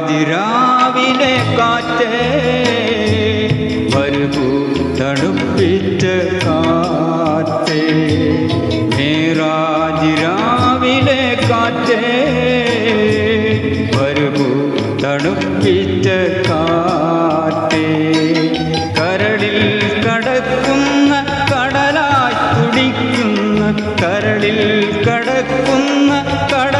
മേറാതിരാവിലെ കാറ്റേ വരുപൂ തണുപ്പിച്ച കാറ്റേ. മേറാതിരാവിലെ കാറ്റേ വരുപൂ തണുപ്പിച്ച കാറ്റേ. കരളിൽ കടക്കുന്ന കടലായി തുടിക്കുന്ന കരളിൽ കടക്കുന്ന കടലായി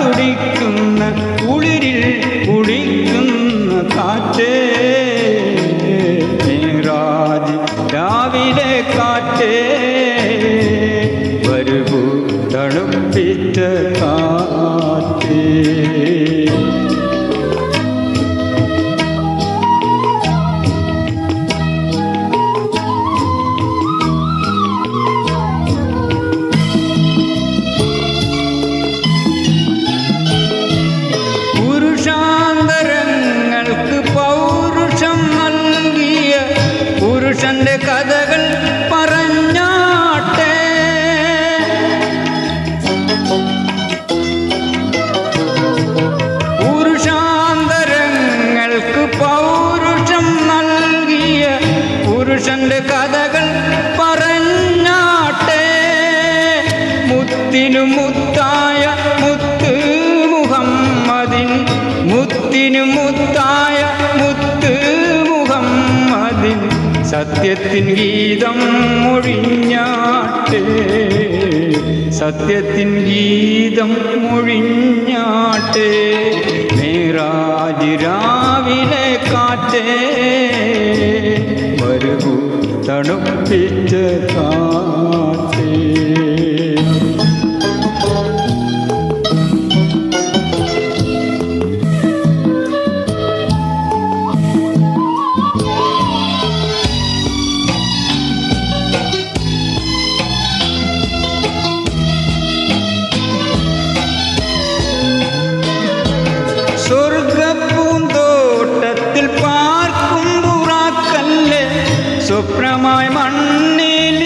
തുടിക്കുന്ന കുളിരിൽ കുടിക്കുന്ന കാറ്റേ. മേറാജ് രാവിലെ കാറ്റേ. വരുപു തണുപ്പിച്ച കാറ്റേ പുരുഷന്റെ കഥകൾ പറഞ്ഞാട്ടെ. മുത്തിനു മുത്തായ മുത്ത് മുഹമ്മദിൻ. മുത്തിനു മുത്തായ മുത്ത് മുഹമ്മദിൻ. സത്യത്തിൻ ഗീതം മൊഴിഞ്ഞാട്ടെ. സത്യത്തിൻ ഗീതം മൊഴിഞ്ഞാട്ടെ. മേറാജ് രാവിലെ കാറ്റേ. വരുകൂ തണുപ്പിച്ച കാറ്റേ സ്വപ്നമായി മണ്ണിലിറങ്ങിയില്ലേ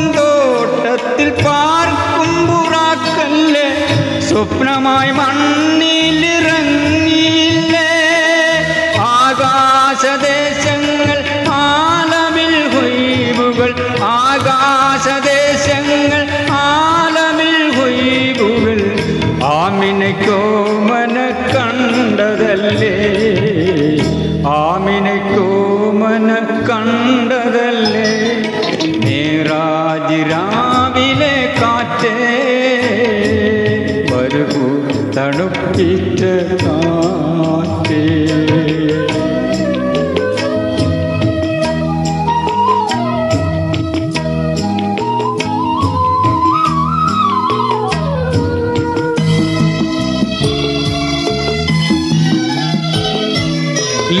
സ്വർഗപ്പൂന്തോട്ടത്തിൽ പാർക്കും പുറാക്കല്ലേ സ്വപ്നമായി മണ്ണിലിറങ്ങിയില്ലേ ആകാശദേശങ്ങൾ ആമിനയ്ക്കോമന കണ്ടതല്ലേ ആമിനയ്ക്കോമന കണ്ടതല്ലേ നേരാജ് രാവിലെ കാറ്റേ വരുകൂ തണുപ്പിച്ച കാറ്റേ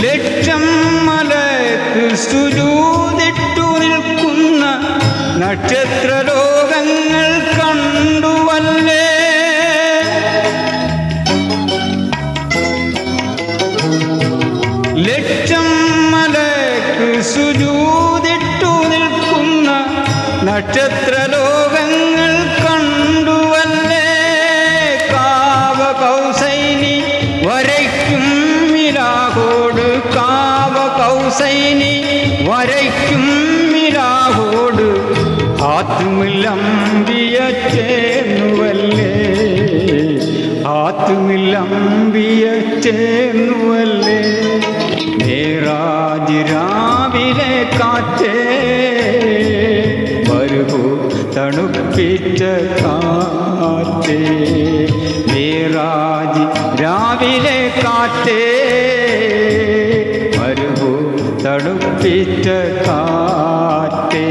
ലക്ഷം മലക്ക് സുജൂതിട്ടു നിൽക്കുന്ന നക്ഷത്ര ലോകങ്ങൾ കണ്ടുവല്ലേ? ലക്ഷം മലക്ക് സുജൂതിട്ടു നിൽക്കുന്ന നക്ഷത്ര കൗസൈനി വരയ്ക്കും മിലാഹോട് ആത്തുമില്ലമ്പിയ ചേന്നുവല്ലേ ആത്തുമില്ലമ്പിയ ചേന്നുവല്ലേ നേരാജ് രാവിലെ കാറ്റേ വരുകൂ തണുപ്പിച്ച കാറ്റേ. നേരാജ് രാവിലെ കാറ്റേ തണുപ്പിച്ച കാറ്റേ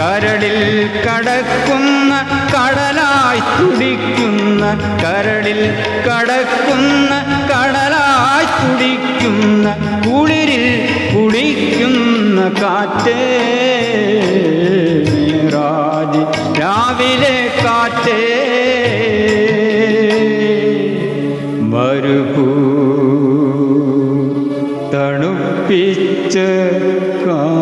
കരളിൽ കടക്കുന്ന കടലായി തുടിക്കുന്ന കരളിൽ കടക്കുന്ന കടലായി തുടിക്കുന്ന കുളിരിൽ കുളിക്കുന്ന കാറ്റേ. 빛제가